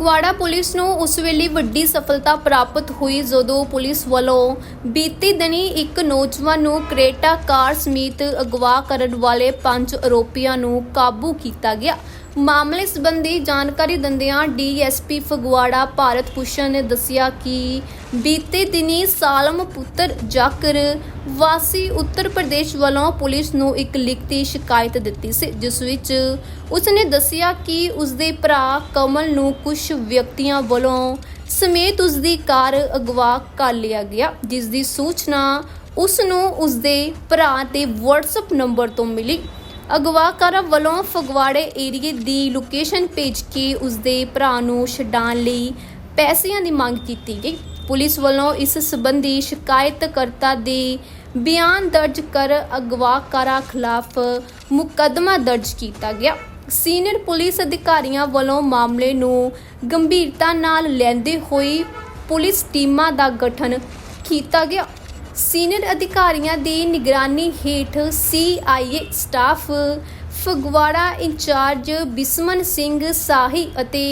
Phagwara police ਨੂੰ ਉਸ ਵੇਲੇ ਵੱਡੀ ਸਫਲਤਾ ਪ੍ਰਾਪਤ ਹੋਈ ਜਦੋਂ ਪੁਲਿਸ ਵੱਲੋਂ ਬੀਤੀ ਦਿਨੀ ਇੱਕ ਨੌਜਵਾਨ ਨੂੰ ਕ੍ਰੇਟਾ ਕਾਰ ਸਮੇਤ ਅਗਵਾ ਕਰਨ ਵਾਲੇ ਪੰਜ ਆਰੋਪੀਆਂ ਨੂੰ ਕਾਬੂ ਕੀਤਾ ਗਿਆ। ਮਾਮਲੇ ਸੰਬੰਧੀ ਜਾਣਕਾਰੀ ਦਿੰਦਿਆਂ ਡੀਐਸਪੀ ਫਗਵਾੜਾ ਭਾਰਤ ਭੂਸ਼ਣ ਨੇ ਦੱਸਿਆ ਕਿ ਬੀਤੇ ਦਿਨੀ ਸਾਲਮ ਪੁੱਤਰ ਜਾਕਰ ਵਾਸੀ ਉੱਤਰ ਪ੍ਰਦੇਸ਼ ਵੱਲੋਂ ਪੁਲਿਸ ਨੂੰ ਇੱਕ ਲਿਖਤੀ ਸ਼ਿਕਾਇਤ ਦਿੱਤੀ ਸੀ, ਜਿਸ ਵਿੱਚ ਉਸਨੇ ਦੱਸਿਆ ਕਿ ਉਸਦੇ ਭਰਾ ਕਮਲ ਨੂੰ ਕੁਝ ਵਿਅਕਤੀਆਂ ਵੱਲੋਂ ਸਮੇਤ ਉਸਦੀ ਕਾਰ ਅਗਵਾ ਕਰ ਲਿਆ ਗਿਆ ਜਿਸ ਦੀ ਸੂਚਨਾ ਉਸ ਨੂੰ ਉਸਦੇ ਭਰਾ ਦੇ WhatsApp ਨੰਬਰ ਤੋਂ ਮਿਲੀ। ਅਗਵਾਕਾਰਾਂ ਵੱਲੋਂ ਫਗਵਾੜੇ ਏਰੀਏ ਦੀ ਲੋਕੇਸ਼ਨ ਭੇਜ ਕੇ ਉਸਦੇ ਭਰਾ ਨੂੰ ਛਡਾਣ ਲਈ ਪੈਸਿਆਂ ਦੀ ਮੰਗ ਕੀਤੀ ਗਈ। ਪੁਲਿਸ ਵੱਲੋਂ ਇਸ ਸੰਬੰਧੀ ਸ਼ਿਕਾਇਤਕਰਤਾ ਦੇ ਬਿਆਨ ਦਰਜ ਕਰ ਅਗਵਾਕਾਰਾਂ ਖਿਲਾਫ ਮੁਕੱਦਮਾ ਦਰਜ ਕੀਤਾ ਗਿਆ। ਸੀਨੀਅਰ ਪੁਲਿਸ ਅਧਿਕਾਰੀਆਂ ਵੱਲੋਂ ਮਾਮਲੇ ਨੂੰ ਗੰਭੀਰਤਾ ਨਾਲ ਲੈਂਦੇ ਹੋਏ ਪੁਲਿਸ ਟੀਮਾਂ ਦਾ ਗਠਨ ਕੀਤਾ ਗਿਆ। ਸੀਨੀਅਰ ਅਧਿਕਾਰੀਆਂ ਦੀ ਨਿਗਰਾਨੀ ਹੇਠ CIA staff Phagwara incharge Bisman Singh Sahi ਅਤੇ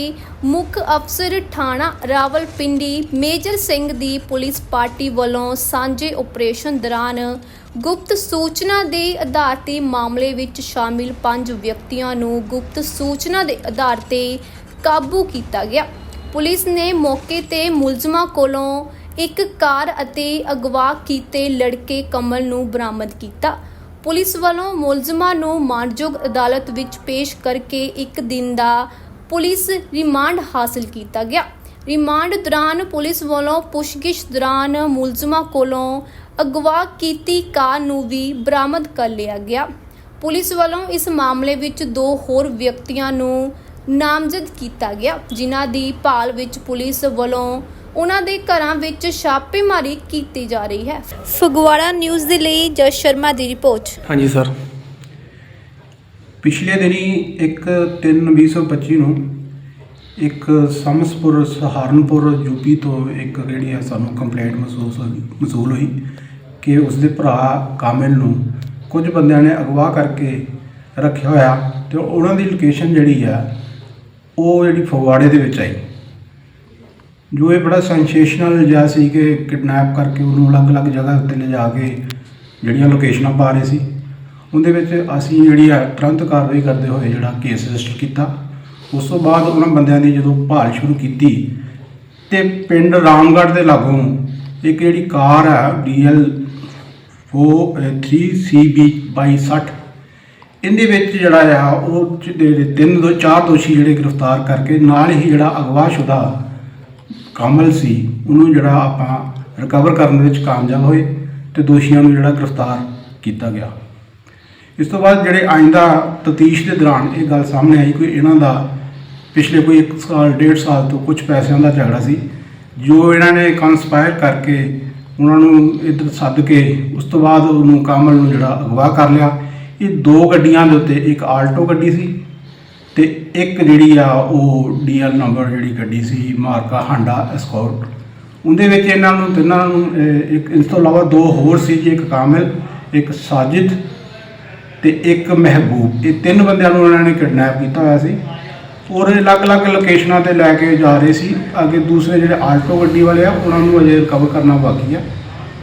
ਮੁੱਖ ਅਫਸਰ ਥਾਣਾ ਰਾਵਲਪਿੰਡੀ ਮੇਜਰ ਸਿੰਘ ਦੀ ਪੁਲਿਸ ਪਾਰਟੀ ਵੱਲੋਂ ਸਾਂਝੇ ਆਪਰੇਸ਼ਨ ਦੌਰਾਨ ਗੁਪਤ ਸੂਚਨਾ ਦੇ ਆਧਾਰ ਤੇ ਮਾਮਲੇ ਵਿੱਚ ਸ਼ਾਮਿਲ ਪੰਜ ਵਿਅਕਤੀਆਂ ਨੂੰ ਗੁਪਤ ਸੂਚਨਾ ਦੇ ਆਧਾਰ ਤੇ ਕਾਬੂ ਕੀਤਾ ਗਿਆ। ਪੁਲਿਸ ਨੇ ਮੌਕੇ ਤੇ ਮੁਲਜ਼ਮਾਂ ਕੋਲੋਂ ਇੱਕ ਕਾਰ ਅਤੇ ਅਗਵਾ ਕੀਤੇ ਲੜਕੇ ਕਮਲ ਨੂੰ ਬਰਾਮਦ ਕੀਤਾ। ਪੁਲਿਸ ਵੱਲੋਂ ਮੁਲਜ਼ਮਾਂ ਨੂੰ ਮਾਨਯੋਗ ਅਦਾਲਤ ਵਿੱਚ ਪੇਸ਼ ਕਰਕੇ ਇੱਕ ਦਿਨ ਦਾ ਪੁਲਿਸ ਰਿਮਾਂਡ ਹਾਸਲ ਕੀਤਾ ਗਿਆ। ਰਿਮਾਂਡ ਦੌਰਾਨ ਪੁਲਿਸ ਵੱਲੋਂ ਪੁੱਛਗਿੱਛ ਦੌਰਾਨ ਮੁਲਜ਼ਮਾਂ ਕੋਲੋਂ ਅਗਵਾ ਕੀਤੀ ਕਾਰ ਨੂੰ ਵੀ ਬਰਾਮਦ ਕਰ ਲਿਆ ਗਿਆ। ਪੁਲਿਸ ਵੱਲੋਂ ਇਸ ਮਾਮਲੇ ਵਿੱਚ ਦੋ ਹੋਰ ਵਿਅਕਤੀਆਂ ਨੂੰ ਨਾਮਜ਼ਦ ਕੀਤਾ ਗਿਆ, ਜਿਨ੍ਹਾਂ ਦੀ ਭਾਲ ਵਿੱਚ ਪੁਲਿਸ ਵੱਲੋਂ ਉਹਨਾਂ ਦੇ ਘਰਾਂ ਵਿੱਚ ਛਾਪੇਮਾਰੀ ਕੀਤੀ ਜਾ ਰਹੀ ਹੈ। ਫਗਵਾੜਾ ਨਿਊਜ਼ ਦੇ ਲਈ ਜਸ ਸ਼ਰਮਾ ਦੀ ਰਿਪੋਰਟ। ਹਾਂਜੀ ਸਰ। ਪਿਛਲੇ ਦਿਨੀ ਇੱਕ 3/2025 ਨੂੰ ਇੱਕ ਸਮਸਪੁਰ ਸਹਾਰਨਪੁਰ ਯੂਪੀ ਤੋਂ ਇੱਕ ਜਿਹੜੀ ਹੈ ਸਾਨੂੰ ਕੰਪਲੇਂਟ ਮਹਿਸੂਸ ਹੋਈ ਮਸੂਲ ਹੋਈ ਕਿ ਉਸਦੇ ਭਰਾ ਕਾਮਿਲ ਨੂੰ ਕੁਝ ਬੰਦਿਆਂ ਨੇ ਅਗਵਾ ਕਰਕੇ ਰੱਖਿਆ ਹੋਇਆ ਤੇ ਉਹਨਾਂ ਦੀ ਲੋਕੇਸ਼ਨ ਜਿਹੜੀ ਆ ਉਹ ਜਿਹੜੀ ਫਗਵਾੜੇ ਦੇ ਵਿੱਚ ਆਈ। ਜੋ ਇਹ ਬੜਾ ਸੈਂਸੇਸ਼ਨਲ ਜਿਹਾ ਸੀ ਕਿ ਕਿਡਨੈਪ ਕਰਕੇ ਉਹਨੂੰ ਅਲੱਗ-ਅਲੱਗ ਜਗ੍ਹਾ ਉੱਤੇ ਲਿਜਾ ਕੇ ਜਿਹੜੀਆਂ ਲੋਕੇਸ਼ਨਾਂ ਪਾ ਰਹੇ ਸੀ, ਉਹਦੇ ਵਿੱਚ ਅਸੀਂ ਜਿਹੜੀ ਆ ਤੁਰੰਤ ਕਾਰਵਾਈ ਕਰਦੇ ਹੋਏ ਜਿਹੜਾ ਕੇਸ ਰਜਿਸਟਰ ਕੀਤਾ। ਉਸ ਤੋਂ ਬਾਅਦ ਉਹਨਾਂ ਬੰਦਿਆਂ ਦੀ ਜਦੋਂ ਭਾਲ ਸ਼ੁਰੂ ਕੀਤੀ ਤੇ ਪਿੰਡ ਰਾਮਗੜ੍ਹ ਦੇ ਲਾਗੋਂ ਇੱਕ ਜਿਹੜੀ ਕਾਰ ਆ, ਡੀਐਲ 43CB 2260 ਇਹਦੇ ਵਿੱਚ ਜਿਹੜਾ ਆ, ਉਹ ਤਿੰਨ ਦੋ ਚਾਰ ਦੋਸ਼ੀ ਜਿਹੜੇ ਗ੍ਰਿਫਤਾਰ ਕਰਕੇ ਨਾਲ ਹੀ ਜਿਹੜਾ ਅਗਵਾਸ਼ੁਦਾ ਕਮਲ ਸੀ, ਉਹਨੂੰ ਜਿਹੜਾ ਆਪਾਂ ਰਿਕਵਰ ਕਰਨ ਵਿੱਚ ਕਾਮਯਾਬ ਹੋਏ ਤੇ ਦੋਸ਼ੀਆਂ ਨੂੰ ਜਿਹੜਾ ਗ੍ਰਿਫਤਾਰ ਕੀਤਾ ਗਿਆ। ਇਸ ਤੋਂ ਬਾਅਦ ਜਿਹੜੇ ਆਇੰਦਾ ਤਤੀਸ਼ ਦੇ ਦੌਰਾਨ ਇਹ ਗੱਲ ਸਾਹਮਣੇ ਆਈ ਕੋਈ ਇਹਨਾਂ ਦਾ ਪਿਛਲੇ ਕੋਈ 1 ਸਾਲ, ਡੇਢ ਸਾਲ ਤੋਂ ਕੁਝ ਪੈਸਿਆਂ ਦਾ ਝਗੜਾ ਸੀ, ਜੋ ਇਹਨਾਂ ਨੇ ਕੰਸਪਾਇਰ ਕਰਕੇ ਉਹਨਾਂ ਨੂੰ ਇੱਧਰ ਸੱਦ ਕੇ ਉਸ ਤੋਂ ਬਾਅਦ ਉਹਨੂੰ ਕਾਮਲ ਨੂੰ ਜਿਹੜਾ ਅਗਵਾ ਕਰ ਲਿਆ। ਇਹ ਦੋ ਗੱਡੀਆਂ ਦੇ ਉੱਤੇ ਇੱਕ ਆਲਟੋ ਗੱਡੀ ਸੀ ਤੇ ਇੱਕ ਜਿਹੜੀ ਆ ਉਹ ਡੀਐਲ ਨੰਬਰ ਜਿਹੜੀ ਗੱਡੀ ਸੀ, ਮਾਰਕਾ ਹਾਂਡਾ ਐਸਕੋਰਟ ਉਹਦੇ ਵਿੱਚ ਇਹਨਾਂ ਨੂੰ ਤਿੰਨਾਂ ਨੂੰ ਇੱਕ ਇਸ ਤੋਂ ਇਲਾਵਾ ਦੋ ਹੋਰ ਸੀ ਜੀ, ਇੱਕ ਕਾਮਿਲ, ਇੱਕ ਸਾਜਿਦ ਤੇ ਇੱਕ ਮਹਿਬੂਬ। ਇਹ ਤਿੰਨ ਬੰਦਿਆਂ ਨੂੰ ਉਹਨਾਂ ਨੇ ਕਿਡਨੈਪ ਕੀਤਾ ਹੋਇਆ ਸੀ। ਔਰ ਅਲੱਗ-ਅਲੱਗ ਲੋਕੇਸ਼ਨਾਂ ਤੇ ਲੈ ਕੇ ਜਾ ਰਹੇ ਸੀ। ਅੱਗੇ ਦੂਸਰੇ ਜਿਹੜੇ ਆਲਟੋ ਗੱਡੀ ਵਾਲੇ ਆ, ਉਹਨਾਂ ਨੂੰ ਅਜੇ ਰਿਕਵਰ ਕਰਨਾ ਬਾਕੀ ਆ।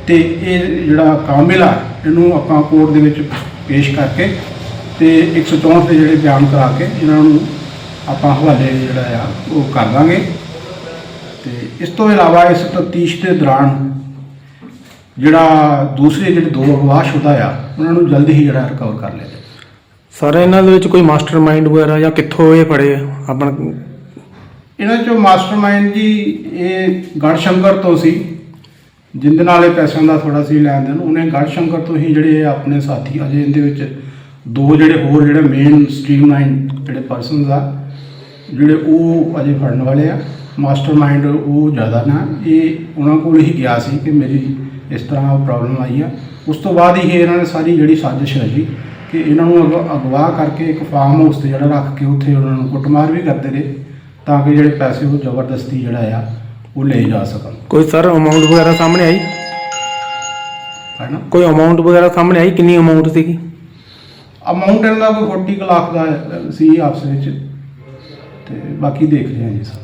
ਤੇ ਇਹ ਜਿਹੜਾ ਕਾਮਿਲ ਆ, ਇਹਨੂੰ ਆਪਾਂ ਕੋਰਟ ਦੇ ਵਿੱਚ ਪੇਸ਼ ਕਰਕੇ ਤੇ 164 ਦੇ ਜਿਹੜੇ ਬਿਆਨ ਕਰਾ ਕੇ ਇਹਨਾਂ ਨੂੰ ਆਪਾਂ ਹਵਾਲੇ ਜਿਹੜਾ ਆ ਉਹ ਕਰ ਦਾਂਗੇ। ਤੇ ਇਸ ਤੋਂ ਇਲਾਵਾ ਇਸ ਤਫਤੀਸ਼ ਦੇ ਦੌਰਾਨ ਜਿਹੜਾ ਦੂਸਰੇ ਜਿਹੜੇ ਦੋ ਅਗਵਾਸ਼ੁਦਾ ਆ ਉਹਨਾਂ ਨੂੰ ਜਲਦੀ ਹੀ ਜਿਹੜਾ ਰਿਕਵਰ ਕਰ ਲਿਆ ਸਰ ਇਹਨਾਂ ਦੇ ਵਿੱਚ ਕੋਈ ਮਾਸਟਰਮਾਈਂਡ ਵਗੈਰਾ ਜਾਂ ਕਿੱਥੋਂ ਇਹ ਫੜੇ ਆ? ਆਪਣਾ ਇਹਨਾਂ ਚੋਂ ਮਾਸਟਰਮਾਈਂਡ ਜੀ ਇਹ ਗੜਸ਼ੰਕਰ ਤੋਂ ਸੀ ਜਿੰਦੇ ਨਾਲ ਇਹ ਪੈਸਿਆਂ ਦਾ ਥੋੜਾ ਸੀ ਲੈਣ ਦੇਣ। ਉਹਨੇ ਗੜਸ਼ੰਕਰ ਤੋਂ ਹੀ ਜਿਹੜੇ ਆਪਣੇ ਸਾਥੀ ਅਜੇ ਇਹਦੇ ਵਿੱਚ ਦੋ ਜਿਹੜੇ ਹੋਰ ਜਿਹੜੇ ਮੇਨ ਸਟ੍ਰੀਮਲਾਈਨ ਜਿਹੜੇ ਪਰਸਨਸ ਆ ਜਿਹੜੇ ਉਹ ਅਜੇ ਫੜਨ ਵਾਲੇ ਆ ਮਾਸਟਰਮਾਈਂਡ ਉਹ ਜ਼ਿਆਦਾ ਨਾ ਇਹ ਉਹਨਾਂ ਕੋਲ ਹੀ ਗਿਆ ਸੀ ਕਿ ਮੇਰੀ ਇਸ ਤਰ੍ਹਾਂ ਪ੍ਰੋਬਲਮ ਆਈ ਆ। ਉਸ ਤੋਂ ਬਾਅਦ ਹੀ ਇਹਨਾਂ ਨੇ ਸਾਰੀ ਜਿਹੜੀ ਸਾਜ਼ਿਸ਼ ਰਚੀ ਕਿ ਇਹਨਾਂ ਨੂੰ ਅਗ- ਅਗਵਾ ਕਰਕੇ ਇੱਕ ਫਾਰਮ ਹਾਊਸ ਤੇ ਜਿਹੜਾ ਰੱਖ ਕੇ ਉੱਥੇ ਉਹਨਾਂ ਨੂੰ ਕੁੱਟਮਾਰ ਵੀ ਕਰਦੇ ਰਹੇ ਤਾਂ ਕਿ ਜਿਹੜੇ ਪੈਸੇ ਉਹ ਜ਼ਬਰਦਸਤੀ ਜਿਹੜਾ ਆ ਉਹ ਲਏ ਜਾ ਸਕਣ। ਕੋਈ ਸਰ ਅਮਾਉਂਟ ਵਗੈਰਾ ਸਾਹਮਣੇ ਆਈ? ਹੈ ਨਾ ਕੋਈ ਅਮਾਉਂਟ ਵਗੈਰਾ ਸਾਹਮਣੇ ਆਈ? ਕਿੰਨੀ ਅਮਾਉਂਟ ਸੀਗੀ? ਅਮਾਉਂਟ ਇਹਨਾਂ ਦਾ ਕੋਈ 40 ਕੁ ਲੱਖ ਦਾ ਸੀ ਆਪਸ ਵਿੱਚ। ਤੇ ਬਾਕੀ ਦੇਖ ਰਹੇ ਹਾਂ ਜੀ ਸਰ।